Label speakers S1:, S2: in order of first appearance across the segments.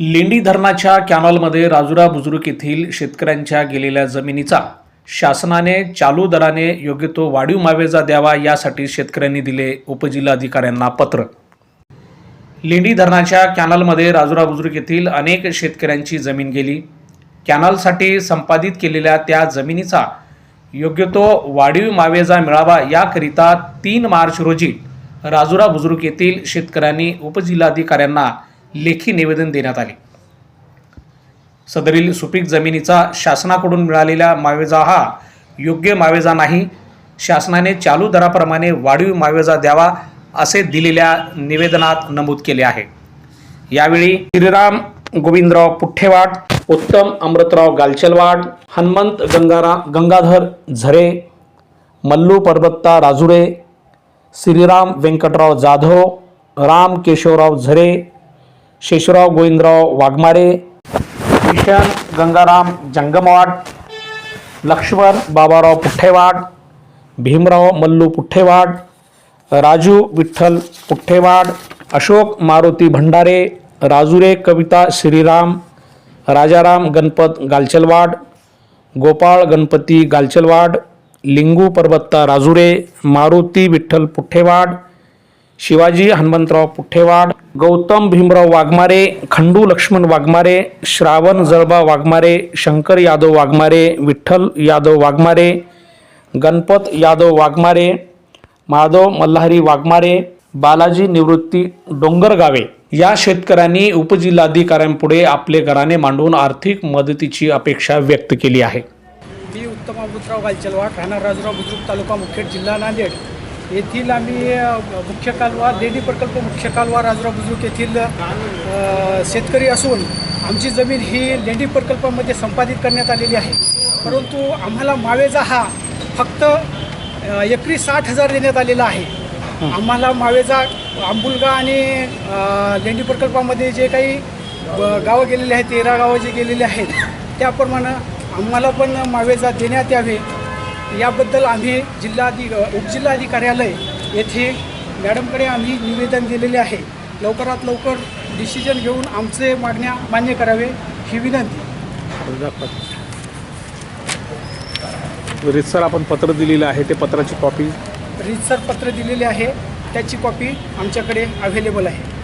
S1: लेंडी धरणाच्या कॅनॉलमध्ये राजुरा बुजुर्ग येथील शेतकऱ्यांच्या गेलेल्या जमिनीचा शासनाने चालू दराने योग्य तो वाढीव मावेजा द्यावा यासाठी शेतकऱ्यांनी दिले उपजिल्हाधिकाऱ्यांना पत्र. लेंडी धरणाच्या कॅनलमध्ये राजुरा बुजुर्ग येथील अनेक शेतकऱ्यांची जमीन गेली. कॅनलसाठी संपादित केलेल्या त्या जमिनीचा योग्य तो वाढीव मावेजा मिळावा याकरिता तीन मार्च रोजी राजुरा बुजुर्ग येथील शेतकऱ्यांनी उपजिल्हाधिकाऱ्यांना लेखी निवेदन देण्यात आले. सदरील सुपीक जमिनीचा शासनाकडून मिळालेला मावेजा हा योग्य मावेजा नाही. शासनाने चालू दराप्रमाणे वाढीव मावेजा द्यावा असे दिलेल्या निवेदनात नमूद केले आहे. यावेळी श्रीराम गोविंदराव पुठ्ठेवाड उत्तम अमृतराव गालचलवाड हनुमंत गंगारा गंगाधर झरे मल्लू परबत्ता राजुरे श्रीराम व्यंकटराव जाधव राम केशवराव झरे शेषराव गोविंदराव वाघमारे किशन गंगाराम जंगमवाड लक्ष्मण बाबाराव पुठ्ठेवाड भीमराव मल्लू पुठ्ठेवाड राजू विठ्ठल पुठ्ठेवाड अशोक मारुती भंडारे राजुरे कविता श्रीराम राजाराम गणपत गालचलवाड गोपाळ गणपती गालचलवाड लिंगू परबत्ता राजुरे मारुती विठ्ठल पुठ्ठेवाड शिवाजी हनुमंतराव पुठ्ठेवाड गौतम भीमराव वाघमारे खंडू लक्ष्मण वाघमारे श्रावण जळबा वाघमारे शंकर यादव वाघमारे विठ्ठल यादव वाघमारे गणपत यादव वाघमारे माधव मल्हारी वाघमारे बालाजी निवृत्ती डोंगरगावे या शेतकऱ्यांनी उपजिल्हाधिकाऱ्यांपुढे आपले घराणे मांडून आर्थिक मदतीची अपेक्षा व्यक्त केली आहे.
S2: मी उत्तम अमृतराव गालचलवाड राहणार राजूराव बुद्रुक तालुका मुखेड जिल्हा नांदेड. येथील आम्ही मुख्य कालवा लेडी प्रकल्प मुख्य कालवा राजूराव बुद्रुक येथील शेतकरी असून आमची जमीन ही लेंडी प्रकल्पामध्ये संपादित करण्यात आलेली आहे. परंतु आम्हाला मावेजा हा फक्त एकरी साठ हजार देण्यात आलेला आहे. आम्हाला मावेजा आंबुलगा आणि लेंडी प्रकल्पामध्ये जे काही गावं गेलेले आहेत तेरा गावं जे गेलेले आहेत त्याप्रमाणे आम्हाला पण मावेजा देण्यात यावे. याबद्दल आम्ही जिल्हाधिक उपजिल्हाधिकार्यालय येथे मॅडमकडे आम्ही निवेदन दिलेले आहे. लवकरात लवकर डिसिजन घेऊन आमचे मागण्या मान्य करावे ही विनंती.
S1: रितसर आपण पत्र दिलेलं आहे ते पत्राची कॉपी
S2: रितसर पत्र दिलेले आहे त्याची कॉपी आमच्याकडे अवेलेबल आहे.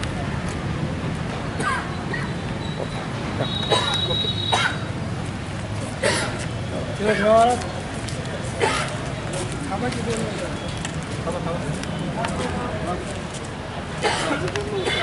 S2: ファンの顔?ファンの顔。